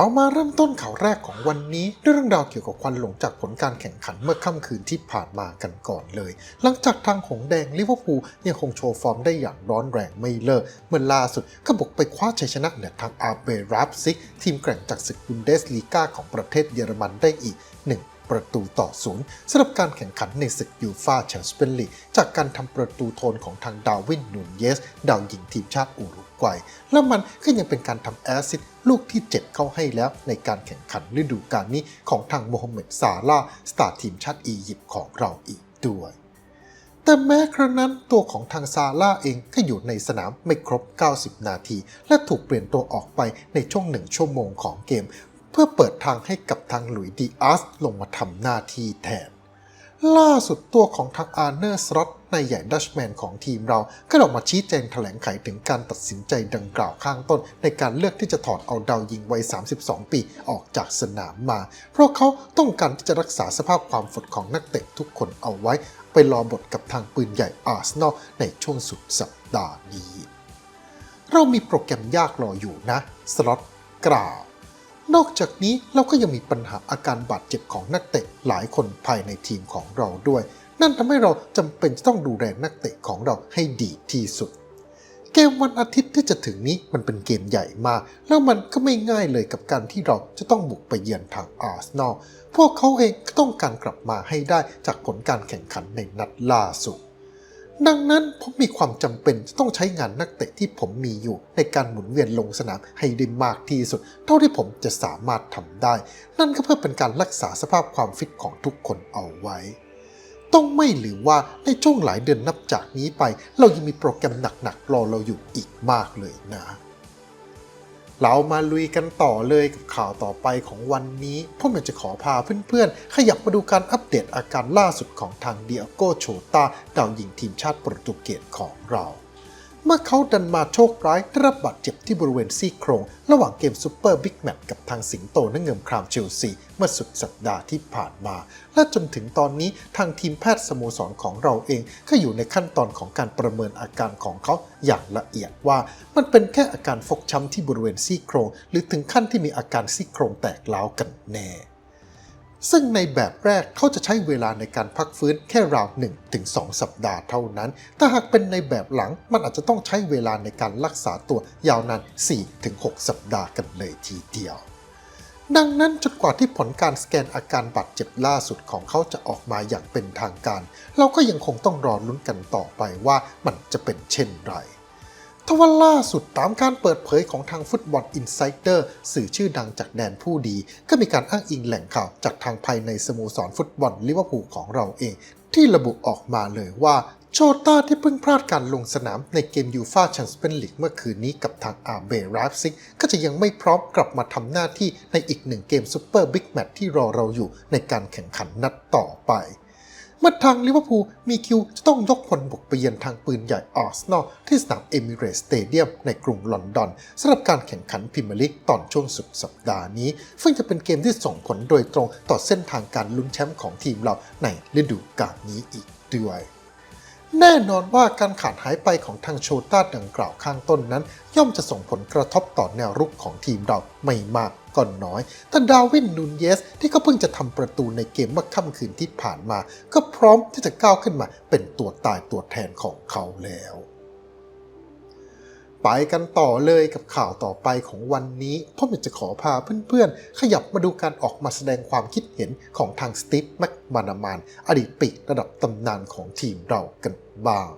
เรามาเริ่มต้นข่าวแรกของวันนี้ด้วยเรื่องราวเกี่ยวกับควันหลงจากผลการแข่งขันเมื่อค่ำคืนที่ผ่านมากันก่อนเลย หลังจากทางหงแดงลิเวอร์พูลยังคงโชว์ฟอร์มได้อย่างร้อนแรงไม่เลิกเมื่อล่าสุดก็บุกไปคว้าชัยชนะเหนือทางอาเบรับซิก ทีมแกร่งจากศึกบุนเดสลีกาของประเทศเยอรมันได้อีก 1 ประตูต่อศูนย์สำหรับการแข่งขันในศึกยูฟาแชมเปี้ยนลีกจากการทำประตูโทนของทางดาวินนูนเยส ดาวยิงทีมชาติอุรุกวัย และมันก็ยังเป็นการทำแอสซิสลูกที่ 7 เข้าให้แล้วในการแข่งขันฤดูกาลนี้ของทางโมฮัมเหม็ดซาลาสตาร์ทีมชาติอียิปต์ของเราอีกด้วยแต่แม้ครั้งนั้นตัวของทางซาร่าเองก็อยู่ในสนามไม่ครบ 90 นาที และถูกเปลี่ยนตัวออกไปในช่วงหนึ่งชั่วโมงของเกม เพื่อเปิดทางให้กับทางหลุยส์ดีอาสลงมาทำหน้าที่แทน ล่าสุดตัวของทางอาร์เนอร์สล็อตในายใหญ่ดัชแมนของทีมเรา ก็ออกมาชี้แจงแถลงไขถึงการตัดสินใจดังกล่าวข้างต้น ในการเลือกที่จะถอดเอาดาวยิงวัย 32 ปีออกจากสนามมา เพราะเขาต้องการที่จะรักษาสภาพความฝดของนักเตะทุกคนเอาไว้ ไปรอบทกับทางปืนใหญ่อาร์เซนอลในช่วงสุดสัปดาห์นี้ เรามีโปรแกรมยากรออยู่นะสล็อตกล่าว นอกจากนี้เราก็ยังมีปัญหาอาการบาดเจ็บของนักเตะหลายคนภายในทีมของเราด้วย นั่นทำให้เราจำเป็นจะต้องดูแลนักเตะของเราให้ดีที่สุด เกมวันอาทิตย์ที่จะถึงนี้มันเป็นเกมใหญ่มาก แล้วมันก็ไม่ง่ายเลยกับการที่เราจะต้องบุกไปเยือนทางอาร์เซนอลพวกเขาเองก็ต้องการกลับมาให้ได้จากผลการแข่งขันในนัดล่าสุด ดังนั้นผมมีความจำเป็นจะต้องใช้งานนักเตะที่ผมมีอยู่ ในการหมุนเวียนลงสนามให้ได้มากที่สุด เท่าที่ผมจะสามารถทำได้ นั่นก็เพื่อเป็นการรักษาสภาพความฟิตของทุกคนเอาไว้ ต้องไม่หรือว่าในช่วงหลายเดือนนับจากนี้ไป เรายังมีโปรแกรมหนักๆรอเราอยู่อีกมากเลยนะ เรามาลุยกันต่อเลยกับข่าวต่อไปของวันนี้ ผมอยากจะขอพาเพื่อนๆ ขยับมาดูการอัปเดตอาการล่าสุดของทางเดียโกโชตาดาวยิงทีมชาติโปรตุเกสของเรา เมื่อเขาดันมาโชคร้ายได้รับบาดเจ็บที่บริเวณซี่โครง ระหว่างเกมซูเปอร์บิ๊กแมตช์กับทางสิงโตนักเงิมครามเชลซีเมื่อสุดสัปดาห์ที่ผ่านมา และจนถึงตอนนี้ทางทีมแพทย์สโมสรของเราเองก็อยู่ในขั้นตอนของการประเมินอาการของเขาอย่างละเอียดว่า มันเป็นแค่อาการฟกช้ำที่บริเวณซี่โครง หรือถึงขั้นที่มีอาการซี่โครงแตกร้ากันแน่ ซึ่งในแบบแรกเขาจะใช้เวลาในการพักฟื้นแค่ราว1ถึง2สัปดาห์เท่านั้น ถ้าหากเป็นในแบบหลังมันอาจจะต้องใช้เวลาในการรักษาตัวยาวนาน4ถึง6สัปดาห์กันเลยทีเดียว ดังนั้นจนกว่าที่ผลการสแกนอาการบาดเจ็บล่าสุดของเขาจะออกมาอย่างเป็นทางการ เราก็ยังคงต้องรอลุ้นกันต่อไปว่ามันจะเป็นเช่นไร ทว่าล่าสุดตามการเปิดเผยของทางฟุตบอลอินไซเดอร์สื่อชื่อดังจากแดนผู้ดี ก็มีการอ้างอิงแหล่งข่าวจากทางภายในสโมสรฟุตบอลลิเวอร์พูลของเราเอง ที่ระบุออกมาเลยว่าโชต้าที่เพิ่งพลาดการลงสนามในเกมยูฟาแชมเปี้ยนลีกเมื่อคืนนี้กับทางอาเบราฟซิกก็จะยังไม่พร้อมกลับมาทำหน้าที่ในอีกหนึ่งเกมซูเปอร์บิ๊กแมตช์ที่รอเราอยู่ในการแข่งขันนัดต่อไป เมื่อทางลิเวอร์พูลมีคิวจะต้องยกพลบุกไปเยือนทางปืนใหญ่อาร์เซนอลที่สนามเอมิเรตสเตเดียมในกรุงลอนดอนสำหรับการแข่งขันพรีเมียร์ลีกตอนช่วงสุดสัปดาห์นี้ ซึ่งจะเป็นเกมที่ส่งผลโดยตรงต่อเส้นทางการลุ้นแชมป์ของทีมเราในฤดูกาลนี้อีกด้วยแน่นอนว่าการขาดหายไปของทางโชต้าดังกล่าวข้างต้นนั้น ย่อมจะส่งผลกระทบต่อแนวรุกของทีมเราไม่มาก ก็น้อย แต่ดาวินนูนเยส ที่เขาเพิ่งจะทำประตูในเกมเมื่อค่ำคืนที่ผ่านมา ก็พร้อมที่จะก้าวขึ้นมาเป็นตัวตายตัวแทนของเขาแล้วไปกันต่อเลยกับข่าวต่อไปของวันนี้ผมอยากจะขอพาเพื่อนๆ ขยับมาดูการออกมาแสดงความคิดเห็นของทางสตีฟแม็กมานามานอดีตปีกระดับตำนานของทีมเรากันบ้าง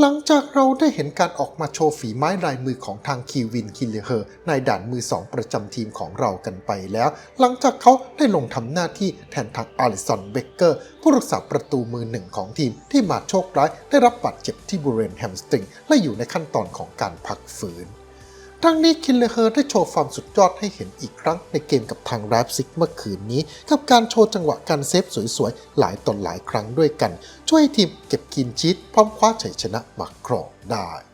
หลังจากเราได้เห็นการออกมาโชว์ฝีไม้ลายมือของทางคีวินคิลเลเฮอร์ในด่านมือสองประจำทีมของเรากันไปแล้ว หลังจากเขาได้ลงทำหน้าที่แทนทางอาริสันเบเกอร์ ผู้รักษาประตูมือหนึ่งของทีมที่มาโชคร้ายได้รับบาดเจ็บที่บริเวณแฮมสตริง และอยู่ในขั้นตอนของการพักฟื้น ทั้งนี้คินเลเฮอร์ได้โชว์ฟอร์มสุดยอดให้เห็นอีกครั้งในเกมกับทางแรปซิกเมื่อคืนนี้ กับการโชว์จังหวะการเซฟสวยๆ หลายต่อหลายครั้งด้วยกัน ช่วยให้ทีมเก็บกินชีตพร้อมคว้าชัยชนะมาครองได้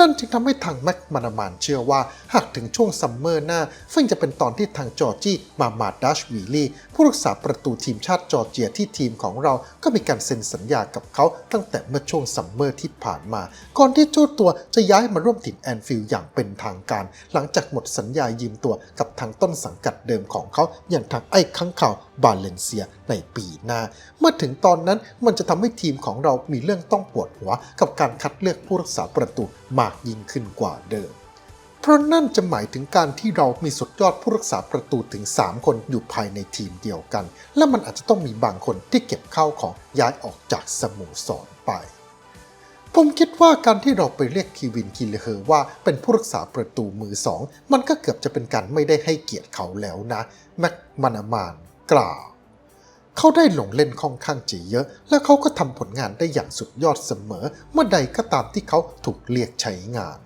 นั่นจึงทำให้ทางแม็กมานามานเชื่อว่า หากถึงช่วงซัมเมอร์หน้า ซึ่งจะเป็นตอนที่ทางจอร์จี้มามาดัชวีลีผู้รักษาประตูทีมชาติจอร์เจียที่ทีมของเราก็มีการเซ็นสัญญากับเขาตั้งแต่เมื่อช่วงซัมเมอร์ที่ผ่านมา ก่อนที่เจ้าตัวจะย้ายมาร่วมทีมแอนฟิลด์อย่างเป็นทางการ หลังจากหมดสัญญายืมตัวกับทางต้นสังกัดเดิมของเขาอย่างทางไอ้ข้างข่าวบาเลนเซียในปีหน้า เมื่อถึงตอนนั้นมันจะทำให้ทีมของเรามีเรื่องต้องปวดหัว กับการคัดเลือกผู้รักษาประตูมาากยิ่งขึ้นกว่าเดิม เพราะนั่นจะหมายถึงการที่เรามีสุดยอดผู้รักษาประตูถึง 3 คนอยู่ภายในทีมเดียวกัน และมันอาจจะต้องมีบางคนที่เก็บข้าวของย้ายออกจากสโมสรไป ผมคิดว่าการที่เราไปเรียกคีวินคิเลเฮอร์ว่าเป็นผู้รักษาประตูมือสอง มันก็เกือบจะเป็นการไม่ได้ให้เกียรติเขาแล้วนะแม็กมานามานกล่าว เขาได้ลงเล่นค่อนข้างจีเยอะ และเขาก็ทำผลงานได้อย่างสุดยอดเสมอ เมื่อใดก็ตามที่เขาถูกเรียกใช้งาน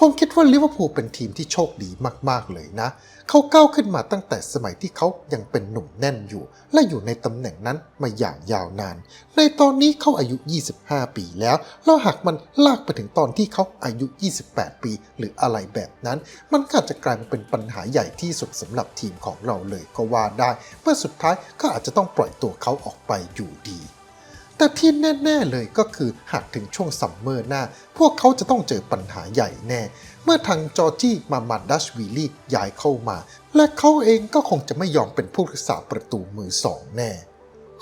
ผมคิดว่าลิเวอร์พูลเป็นทีมที่โชคดีมากๆเลยนะ เขาก้าวขึ้นมาตั้งแต่สมัยที่เขายังเป็นหนุ่มแน่นอยู่ และอยู่ในตำแหน่งนั้นมาอย่างยาวนาน ในตอนนี้เขาอายุ 25 ปีแล้ว แล้วหากมันลากไปถึงตอนที่เขาอายุ 28 ปี หรืออะไรแบบนั้น มันก็อาจจะกลายเป็นปัญหาใหญ่ที่สุดสำหรับทีมของเราเลยก็ว่าได้ เมื่อสุดท้ายก็อาจจะต้องปล่อยตัวเขาออกไปอยู่ดี แต่ที่แน่ ๆ เลยก็คือหากถึงช่วงซัมเมอร์หน้า พวกเขาจะต้องเจอปัญหาใหญ่แน่ เมื่อทางจอร์จี้มามาดัชวีลีย้ายเข้ามา และเขาเองก็คงจะไม่ยอมเป็นผู้รักษาประตูมือสองแน่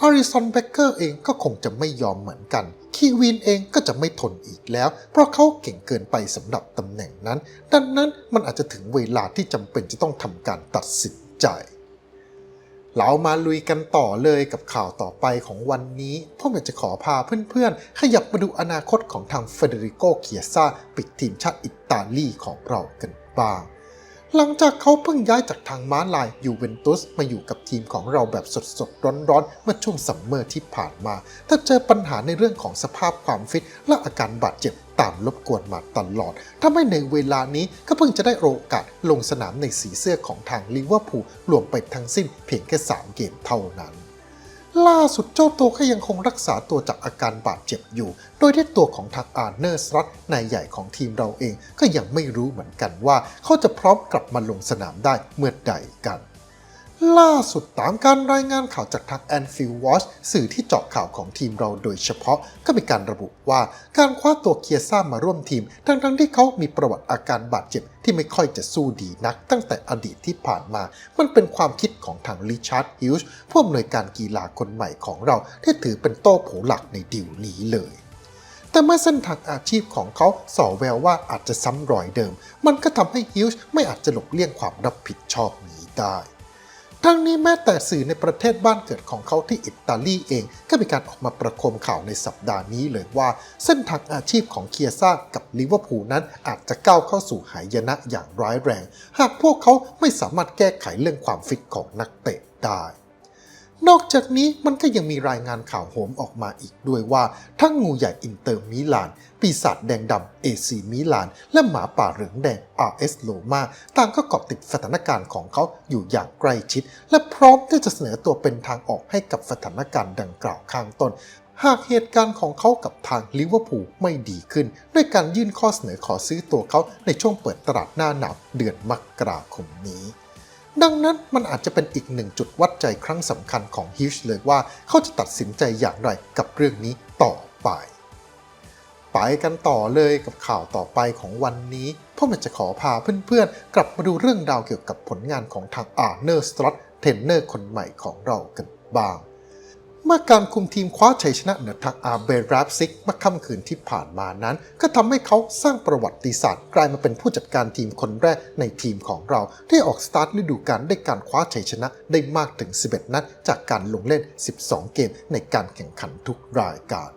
อาริสันเบเกอร์เองก็คงจะไม่ยอมเหมือนกัน คีวินเองก็จะไม่ทนอีกแล้ว เพราะเขาเก่งเกินไปสำหรับตำแหน่งนั้น ดังนั้นมันอาจจะถึงเวลาที่จำเป็นจะต้องทำการตัดสินใจ เรามาลุยกันต่อเลยกับข่าวต่อไปของวันนี้ผมอยากจะขอพาเพื่อนๆ ขยับมาดูอนาคตของทางเฟเดริโกเคียซาปิดทีมชาติอิตาลีของเรากันบ้าง หลังจากเขาเพิ่งย้ายจากทางม้าลายยูเวนตุสมาอยู่กับทีมของเราแบบสดๆ ร้อนๆ เมื่อช่วงซัมเมอร์ที่ผ่านมา ถ้าเจอปัญหาในเรื่องของสภาพความฟิต และอาการบาดเจ็บตามรบกวนมาตลอดทำให้ในเวลานี้ก็เพิ่งจะได้โอกาสลงสนามในสีเสื้อของทางลิเวอร์พูลรวมไปทั้งสิ้นเพียงแค่ 3 เกมเท่านั้น ล่าสุดเจ้าตัวก็ยังคงรักษาตัวจากอาการบาดเจ็บอยู่ โดยที่ตัวของทักอาร์เนอร์สรัตนายใหญ่ของทีมเราเองก็ยังไม่รู้เหมือนกันว่า เขาจะพร้อมกลับมาลงสนามได้เมื่อใดกัน ล่าสุดตามการรายงานข่าวจากทาง Anfield Watch สื่อที่เจาะข่าวของทีมเราโดยเฉพาะก็มีการระบุว่าการคว้าตัวเคียซ่ามาร่วมทีม ทั้งๆที่เขามีประวัติอาการบาดเจ็บที่ไม่ค่อยจะสู้ดีนัก ตั้งแต่อดีตที่ผ่านมา มันเป็นความคิดของทางริชาร์ดฮิลส์ผู้อำนวยการกีฬาคนใหม่ของเราที่ถือเป็นโต้โผหลักในดิวนี้เลยแต่เมื่อเส้นทางอาชีพของเขาส่อแววว่าอาจจะซ้ำรอยเดิม มันก็ทำให้ฮิลส์ไม่อาจจะหลบเลี่ยงความรับผิดชอบนี้ได้ ทั้งนี้แม้แต่สื่อในประเทศบ้านเกิดของเขาที่อิตาลีเอง ก็มีการออกมาประโคมข่าวในสัปดาห์นี้เลยว่า เส้นทางอาชีพของเคียซ่ากับลิเวอร์พูลนั้นอาจจะก้าวเข้าสู่หายนะอย่างร้ายแรง หากพวกเขาไม่สามารถแก้ไขเรื่องความฟิตของนักเตะได้ นอกจากนี้มันก็ยังมีรายงานข่าวโหมออกมาอีกด้วยว่า ทั้งงูใหญ่อินเตอร์มิลาน ปีศาจแดงดำเอซีมิลาน และหมาป่าเหลืองแดง RS โลมาต่างก็เกาะติดสถานการณ์ของเขาอยู่อย่างใกล้ชิด และพร้อมที่จะเสนอตัวเป็นทางออกให้กับสถานการณ์ดังกล่าวข้างต้นหากเหตุการณ์ของเขากับทางลิเวอร์พูลไม่ดีขึ้น ด้วยการยื่นข้อเสนอขอซื้อตัวเขาในช่วงเปิดตลาดหน้าหนาวเดือนมกราคมนี้ ดังนั้นมันอาจจะเป็นอีกหนึ่งจุดวัดใจครั้งสำคัญของฮิชเลยว่าเขาจะตัดสินใจอย่างไรกับเรื่องนี้ต่อไป ไปกันต่อเลยกับข่าวต่อไปของวันนี้พ่อมันจะขอพาเพื่อนๆ กลับมาดูเรื่องราวเกี่ยวกับผลงานของทางอาร์เนอร์สตรอตเทรนเนอร์คนใหม่ของเรากันบ้าง เมื่อการคุมทีมคว้าชัยชนะเหนือทางอาเบรับซิกเมื่อค่ำคืนที่ผ่านมานั้น ก็ทำให้เขาสร้างประวัติศาสตร์ กลายมาเป็นผู้จัดการทีมคนแรกในทีมของเรา ที่ออกสตาร์ทฤดูกาลได้การคว้าชัยชนะได้มากถึง 11 นัดจากการลงเล่น 12 เกมในการแข่งขันทุกรายการ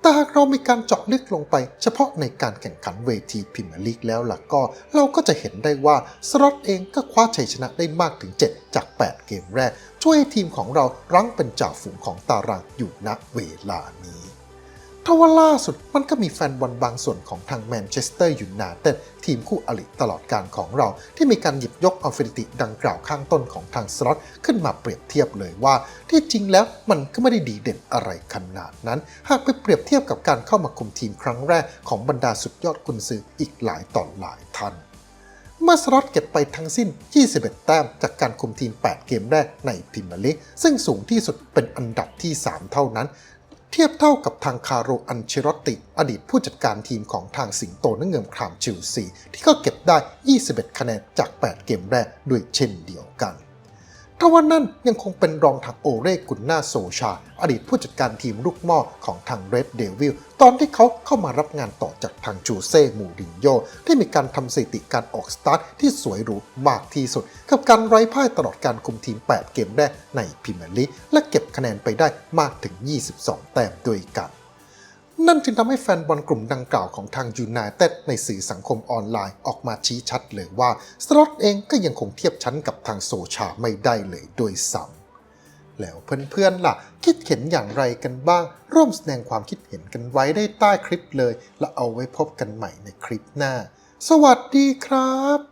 แต่หากเรามีการเจาะลึกลงไปเฉพาะในการแข่งขันเวทีพรีเมียร์ลีกแล้วล่ะก็ เราก็จะเห็นได้ว่าสล็อตเองก็คว้าชัยชนะได้มากถึง 7 จาก 8 เกมแรก ช่วยให้ทีมของเรารั้งเป็นจ่าฝูงของตารางอยู่ณเวลานี้ทว่าล่าสุดมันก็มีแฟนบอลบางส่วนของทางแมนเชสเตอร์ยูไนเต็ดทีมคู่อริตลอดการของเรา ที่มีการหยิบยกเอาสถิติดังกล่าวข้างต้นของทางสล็อตขึ้นมาเปรียบเทียบเลยว่า ที่จริงแล้วมันก็ไม่ได้ดีเด่นอะไรขนาดนั้น หากไปเปรียบเทียบกับการเข้ามาคุมทีมครั้งแรกของบรรดาสุดยอดกุนซืออีกหลายต่อหลายท่าน เมื่อสล็อตเก็บไปทั้งสิ้น 21 แต้มจากการคุมทีม 8 เกมแรกในพรีเมียร์ลีกซึ่งสูงที่สุดเป็นอันดับที่ 3 เท่านั้น เทียบเท่ากับทางคาร์โรอันเชรตติ อดีตผู้จัดการทีมของทางสิงโตนักเงิมครามชิลซีที่ก็เก็บได้ 21 คะแนนจาก 8 เกมแรกด้วยเช่นเดียวกัน ทว่านั่นยังคงเป็นรองทางโอเรกุนนาโซชา อดีตผู้จัดการทีมลูกหม้อของทางเรดเดวิลตอนที่เขาเข้ามารับงานต่อจากทางจูเซ่มูรินโญ่ที่มีการทำสถิติการออกสตาร์ทที่สวยหรูมากที่สุด กับการไร้พ่ายตลอดการคุมทีม 8 เกมแรกในพรีเมียร์ลีกและเก็บคะแนนไปได้มากถึง 22 แต้มด้วยกัน นั่นจึงทำให้แฟนบอลกลุ่มดังกล่าวของทางยูไนเต็ดในสื่อสังคมออนไลน์ออกมาชี้ชัดเลยว่าสล็อตเองก็ยังคงเทียบชั้นกับทางโซชาไม่ได้เลยโดยซ้ำแล้วเพื่อนๆล่ะ คิดเห็นอย่างไรกันบ้าง ร่วมแสดงความคิดเห็นกันไว้ได้ใต้คลิปเลย แล้วเอาไว้พบกันใหม่ในคลิปหน้า สวัสดีครับ